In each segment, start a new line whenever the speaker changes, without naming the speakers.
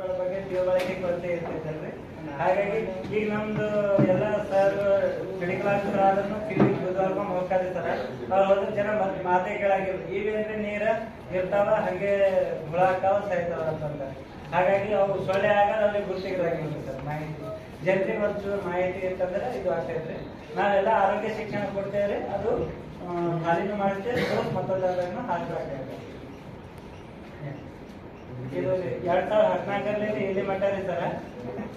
ರೋಗಗಳ ಬಗ್ಗೆ ತಿಳುವಳಿಕೆ ಕೊರತೆ ಇರ್ತೈತಲ್ರಿ ಹಾಗಾಗಿ ಈಗ ನಮ್ದು ಎಲ್ಲ ಸರ್ ಮೆಡಿಕಲ್ ಆಫೀಸರ್ ಆದ್ರೂ ಫೀಲ್ಡಿಗೆ ಬುದ್ಧಾರ್ಕೊಂಡು ಹೋಗ್ತಾರೆ ಅವ್ರು ಹೋದ ಜನ ಮಾತೆ ಮಾತೇ ಈಗ ಅಂದ್ರೆ ನೀರ, ಇರ್ತಾವ, ಹಂಗೆ ಹುಳ ಹಾಕಾವ, ಸಾಯ್ತಾವ ಅಂತಂದ. ಹಾಗಾಗಿ ಅವು ಸೊಳ್ಳೆ ಆಗಲ್ಲ ಅವ್ರಿಗೆ ಗುರ್ತಿಗಿರಾಗಿಲ್ಲ ಸರ್ ಮಾಹಿತಿ. ಜನರಿಗೆ ಒಂಚೂರು ಮಾಹಿತಿ ಇರ್ತಂದ್ರೆ ಇದು ಆಗ್ತೈತ್ರಿ. ನಾವೆಲ್ಲ ಆರೋಗ್ಯ ಶಿಕ್ಷಣ ಕೊಡ್ತೇವೆ ಅದು ಹಾಲಿನೂ ಮಾಡ್ತೇವೆ. ಮತ್ತೊಂದು ಮತ್ತೊಂದನ್ನು ಹಾಕ್ಬೇಕಾಗುತ್ತೆ ಇದು ಎರಡ್ ಸಾವಿರದ ಹದಿನಾಲ್ಕರಲ್ಲಿ ಇಲ್ಲಿ ಮಟ್ಟ ರೀ ಸರ್.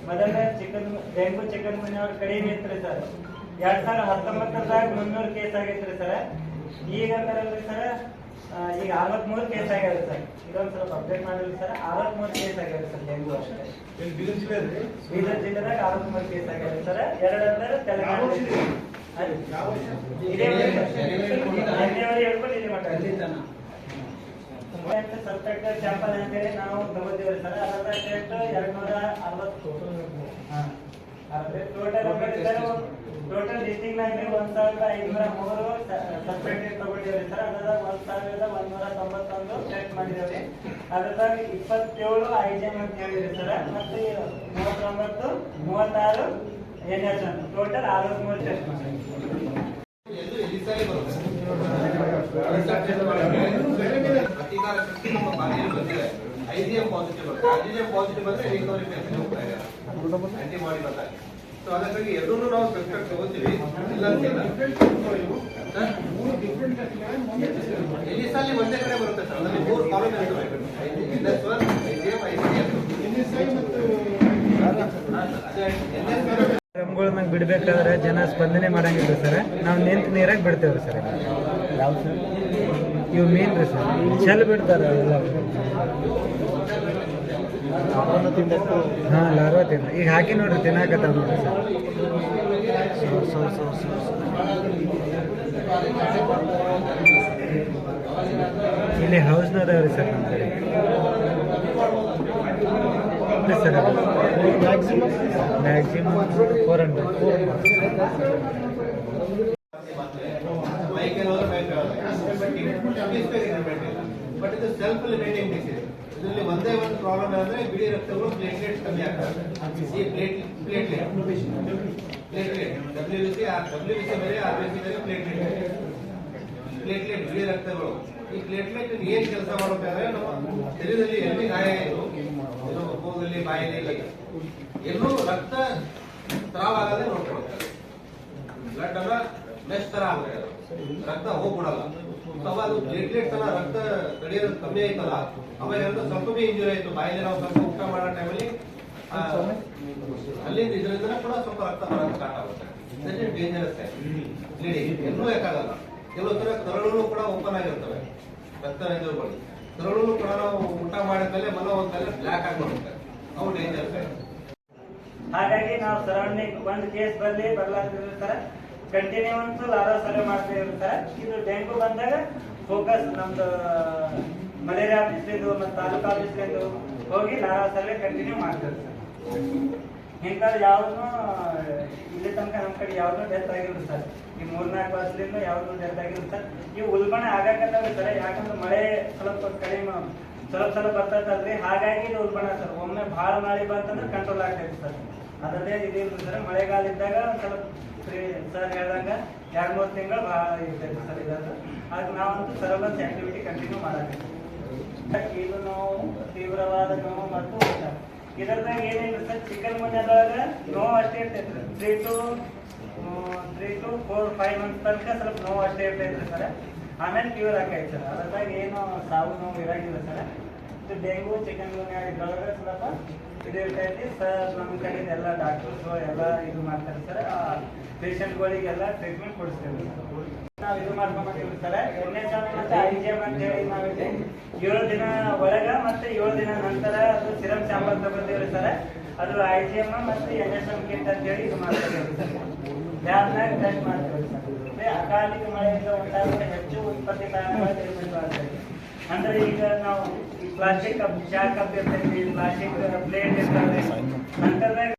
ಮೊದಲ ಚಿಕನ್ ಡೆಂಗು ಚಿಕನ್ ಗುನ್ಯವ್ರ ಕಡಿಮೆ ಇತ್ತು ಸರ್. ಎರಡ್ ಸಾವಿರದ ಹತ್ತೊಂಬತ್ತರದಾಗ ಮುನ್ನೂರು ಕೇಸ್ ಆಗೈತ್ರಿ ಸರ್. ಈಗ ಅಂತಾರಲ್ರಿ ಸರ್ ಈಗ ಅರವತ್ಮೂರು ಕೇಸ್ ಆಗ್ಯಾವ ಸರ್. ಇದೊಂದು ಸ್ವಲ್ಪ ಅಪ್ಡೇಟ್ ಮಾಡಿದ್ರಿ ಸರ್. ಅರವತ್ಮೂರು ಕೇಸ್ ಆಗ್ಯಾವ ಸರ್ ಡೆಂಗು ಅಷ್ಟೇ. ಬೀದರ್ ಜಿಲ್ಲೆದಾಗ ಅರವತ್ಮೂರು ಕೇಸ್ ಆಗ್ಯಾವ ಸರ್. ಎರಡು ಅಂದ್ರೆ ತೆಲಂಗಾಣ ಅಲ್ಲಿ. ಇದೇ ಜನವರಿ ಹೇಳ್ಕೊಂಡು ಇಲ್ಲಿ ಮಟ್ಟ ಸಬ್ಜೆಕ್ಟ್ ಸ್ಯಾಂಪಲ್ ಅಂತೇಳಿ ನಾವು ತಗೋತೀವಿ ಸರ್. ಅದರ ಟೆಸ್ಟ್ ಎರಡು ನೂರ ಅರವತ್ತು ಟೋಟಲ್ ಟೋಟಲ್ ಡಿಸ್ಟಿಕ್ ನಾಗ ಒಂದ್ ಸಾವಿರದ ಐನೂರ ಮೂರು ಸಬ್ಜೆಕ್ಟ್ ತಗೊಂಡಿವ್ರಿ ಸರ್. ಅದ್ರಾಗ ಒಂದ್ ಸಾವಿರದ ಒಂದೂರ ತೊಂಬತ್ತೊಂದು ಟೆಸ್ಟ್ ಮಾಡಿದೇವ್ರಿ. ಅದ್ರದಾಗ ಇಪ್ಪತ್ತೇಳು ಐ ಜಿ ಎಂ ಅಂತ ಹೇಳಿದ್ರಿ ಸರ್. ಮತ್ತು ಮೂವತ್ತೊಂಬತ್ತು ಮೂವತ್ತಾರು ಎನ್ ಎಸ್ ಟೋಟಲ್ ಮೂರು ಟೆಸ್ಟ್ ಮಾಡಿದ್ವಿ.
ಪ್ರತಿಕಾರ ಶಕ್ತಿ ನಮ್ಮ ಬಾಡಿಯಲ್ಲಿ ಬಂದಿದೆ ಐಜಿಎಂ ಪಾಸಿಟಿವ್ ಬರುತ್ತೆ ಐಜಿಎಂ ಪಾಸಿಟಿವ್ ಬಂದ್ರೆ ರಿಕವರಿ ಫೇಸ್ ಹೋಗ್ತಾ ಇದೆ ಆಂಟಿಬಾಡಿ ಬಂದಾಗ ಸೊ ಅದಕ್ಕಾಗಿ ಎರಡನ್ನೂ ನಾವು ಸ್ಪೆಕ್ಟ್ ತಗೋತೀವಿ ಇಲ್ಲ ಅಂತಿಲ್ಲ ಎಲಿಸಾಲಿ ಒಂದೇ ಕಡೆ ಬರುತ್ತೆ ಸರ್ ಅದರಲ್ಲಿ ಮೂರು ಕಾಲಮ್ ಇರ್ತವೆ N S one IgM ICM
ಡ್ರಮ್ಗಳನ್ನ ಬಿಡ್ಬೇಕಾದ್ರೆ ಜನ ಸ್ಪಂದನೆ ಮಾಡಂಗಿಲ್ಲ ಸರ್. ನಾವು ನಿಂತು ನೀರಾಗಿ ಬಿಡ್ತೇವೆ ಸರ್. ಯಾವ ಸರ್? ಇವು ಮೇನ್ ರೀ ಸರ್ ಚೆಲ್ ಬಿಡ್ತಾರೆ ಎಲ್ಲ ಹಾಂ ಲಾರ್ವ ತಿನ್ನ ಈಗ ಹಾಕಿ ನೋಡ್ರಿ ತಿನ್ನಾಕತ್ತಾವ ನೋಡ್ರಿ ಸರ್ ಇಲ್ಲಿ ಹೌಸ್ನ ಅದಾವ್ರಿ ಸರ್ ನಮ್ಮ ಕಡೆ. ಮ್ಯಾಕ್ಸಿಮಮ್ ಫೋರ್ ಹಂಡ್ರೆಡ್
ಬಟ್ ಇದು ಸೆಲ್ಫ್ ಲಿಮಿಟಿಂಗ್ ಡಿಸೀಸ್ ಇದರಲ್ಲಿ ಒಂದೇ ಒಂದು ಪ್ರಾಬ್ಲಮ್ ಅಂದ್ರೆ ಬಿಳಿ ರಕ್ತಗಳು ಪ್ಲೇಟ್ಲೆಟ್ ಕಮ್ಮಿ ಆಗ್ತದೆ ಈ plate platelet platelet W B C W B C ಬೇರೆ ಆರ್ ಬಿ ಸಿ ಬೇರೆ ಪ್ಲೇಟ್ಲೆಟ್ ಪ್ಲೇಟ್ಲೆಟ್ ಬಿಳಿ ರಕ್ತಗಳು. ಈ ಪ್ಲೇಟ್ಲೆಟ್ ಏನ್ ಕೆಲಸ ಮಾಡುತ್ತೆ ಅಂದ್ರೆ ನಮ್ಮ ಶರೀರದಲ್ಲಿ ಎಲ್ಲಿ ಗಾಯ ಆಯಿತು ಏನೋ ಮೂಗಲ್ಲಿ ಬಾಯಲ್ಲಿ. ಎಲ್ಲೂ ರಕ್ತ ಸ್ರಾವ ಆಗದೆ ನೋಡ್ಕೊಳ್ತಾರೆ ಬ್ಲಡ್ ಅನ್ನ ಮೆಸ್ ತರ ಆಗುತ್ತೆ ರಕ್ತ ಹೋಗ್ಬಿಡಲ್ಲ. ಅದು ಪ್ಲೇಟ್ಲೆಟ್ಸ್ ತನ ರಕ್ತ ತಡೆಯೋದು ಕಮ್ಮಿ ಆಯ್ತಲ್ಲ ಅವಾಗ ಏನಾದ್ರು ಸ್ವಲ್ಪ ಇಂಜುರಿ ಆಯ್ತು. ಬಾಯಲ್ಲಿ ನಾವು ಸ್ವಲ್ಪ ಊಟ ಮಾಡೋ ಟೈಮಲ್ಲಿ ಅಲ್ಲಿಂದ ಇದರಿಂದ ಕೂಡ ಸ್ವಲ್ಪ ರಕ್ತ ಬರೋದು ಸ್ಟಾರ್ಟ್ ಆಗುತ್ತೆ. ಡೇಂಜರಸ್ ಬ್ಲೀಡಿಂಗ್ ಎಲ್ಲೂ ಯಾಕಾಗಲ್ಲ ಕೆಲವು ತರ ಕರಳು ಕೂಡ ಓಪನ್ ಆಗಿರ್ತವೆ. ರಕ್ತ ರಂಧ್ರಗಳು ಕರಳು ಕೂಡ ನಾವು ಊಟ ಮಾಡಿದ್ಮೇಲೆ ಮನ ಹೋದ್ಮೇಲೆ ಬ್ಲ್ಯಾಕ್ ಆಗಿ ಬರುತ್ತೆ ಅವು ಡೇಂಜರಸ್
ಹಾಗಾಗಿ ನಾವು ಸರೌಂಡಿಂಗ್ ಒಂದು ಕೇಸ್ ಬರಲಿ ಬರ್ಲಾರ್ದಿಲ್ಲ ಸರ್ ಕಂಟಿನ್ಯೂ ಅಂತೂ ಲಾರಾ ಸರ್ವೆ ಮಾಡ್ತಾ ಸರ್ ಇದು ಡೆಂಗು ಬಂದಾಗ ಫೋಕಸ್ ನಮ್ದು ಮಲೇರಿಯಾ ಆಫೀಸ್ಲಿಂದು ಮತ್ತು ತಾಲೂಕು ಆಫೀಸ್ಲಿಂದು ಹೋಗಿ ಲಾರಾ ಸರ್ವೆ ಕಂಟಿನ್ಯೂ ಮಾಡ್ತಾರೆ ಸರ್ ಇಂಥದ್ದು ಯಾವ್ದೂ ಇಲ್ಲಿ ತನಕ ನಮ್ಮ ಕಡೆ ಯಾವ್ದು ಡೆತ್ ಆಗಿಲ್ಲ ಸರ್. ಈ ಮೂರ್ನಾಲ್ಕು ವರ್ಷದಿಂದ ಯಾವ್ದು ಡೆತ್ ಆಗಿಲ್ಲ ಸರ್. ಇವು ಉಲ್ಬಣೆ ಆಗಕತ್ತಾವ ಸರ್, ಯಾಕಂದ್ರೆ ಮಳೆ ಸ್ವಲ್ಪ ಕಡಿಮೆ, ಸ್ವಲ್ಪ ಸ್ವಲ್ಪ ಬರ್ತೈತಲ್ರಿ. ಹಾಗಾಗಿ ಇದು ಉಲ್ಬಣ ಸರ್. ಒಮ್ಮೆ ಭಾಳ ಮಳೆ ಬಂತಂದ್ರೆ ಕಂಟ್ರೋಲ್ ಆಗ್ತೈತಿ ಸರ್. ಅದರದೇ ಇದೇನು ಸರ್ ಮಳೆಗಾಲ ಇದ್ದಾಗ ಸ್ವಲ್ಪ ಸರ್ ಹೇಳ್ದಂಗ ಎರಡ್, ಮೂರು ತಿಂಗಳು ಭಾಳ ಇರ್ತೈತಿ ಸರ್ ಇದನ್ನು ಅದಕ್ಕೆ ನಾವಂತೂ ಸರ್ವಲೆನ್ಸ್ ಆಕ್ಟಿವಿಟಿ ಕಂಟಿನ್ಯೂ ಮಾಡಾಕತ್ತೀವಿ ಕೀಲು ನೋವು, ತೀವ್ರವಾದ ನೋವು ಮತ್ತು ಊತ ಇದರದಾಗ ಏನಿಲ್ಲ ಸರ್ ಚಿಕನ್ ಗುನ್ಯದೊಳಗ ನೋವು ಅಷ್ಟೇ ಇರ್ತೈತಿ three to three to four five months ತನಕ ಸ್ವಲ್ಪ ನೋವು ಅಷ್ಟೇ ಇರ್ತೈತ್ರಿ ಸರ್ ಆಮೇಲೆ ಕ್ಯೂರ್ ಆಕೈತೆ ಸರ್ ಅದರದಾಗ ಏನು ಸಾವು ನೋವು ಇರಂಗಿಲ್ಲ ಸರ್ ಇದು ಡೆಂಗು ಚಿಕನ್ ಗುನ್ಯ ಸ್ವಲ್ಪ ಇದು ಇರ್ತೈತಿ ಸರ್ ನಮ್ಮ ಕಡೆಯಿಂದ ಎಲ್ಲ ಡಾಕ್ಟರ್ಸ್ ಎಲ್ಲ ಇದು ಮಾಡ್ತಾರೆ ಸರ್. ಪೇಷಂಟ್ಗಳಿಗೆಲ್ಲ ಟ್ರೀಟ್ಮೆಂಟ್ ಕೊಡಿಸ್ತೇವೆ. ನಾವು ಇದು ಮಾಡ್ಕೊಂಡ್ಬಂದಿವಿ ಸರ್. ಎಸ್ ಎಂ ಮತ್ತೆ ಐ ಜಿ ಎಂ ಅಂತ ಹೇಳಿ ನಾವಿಲ್ಲಿ ಏಳು ದಿನ ಒಳಗ ಮತ್ತೆ ಏಳು ದಿನ ನಂತರ ಅದು ಸಿರಮ್ ಸ್ಯಾಂಪಲ್ ತಗೊಂಡಿವ್ರಿ ಸರ್. ಅದು ಐ ಜಿ ಎಂ ಮತ್ತೆ ಎನ್ ಎಸ್ ಎಂ ಕಿಟ್ ಅಂತ ಹೇಳಿ ಇದು ಸರ್. ಟೆಸ್ಟ್ ಮಾಡ್ತೀವಿ ಸರ್. ಅಕಾಲಿಕ ಮಳೆಯಿಂದ ಉಂಟಾಗುವ ಹೆಚ್ಚು ಉತ್ಪತ್ತಿ ಕಾರಣಗಳು ನಿರ್ಮಿತವಾಗ್ತದೆ ಅಂದ್ರೆ ಈಗ ನಾವು ಈ ಪ್ಲಾಸ್ಟಿಕ್ ಕಪ್ ಚಾ ಕಪ್ ಇರ್ತೈತಿ ಪ್ಲಾಸ್ಟಿಕ್ ಪ್ಲೇಟ್ ಇರ್ತದೆ ನಂತರದಾಗ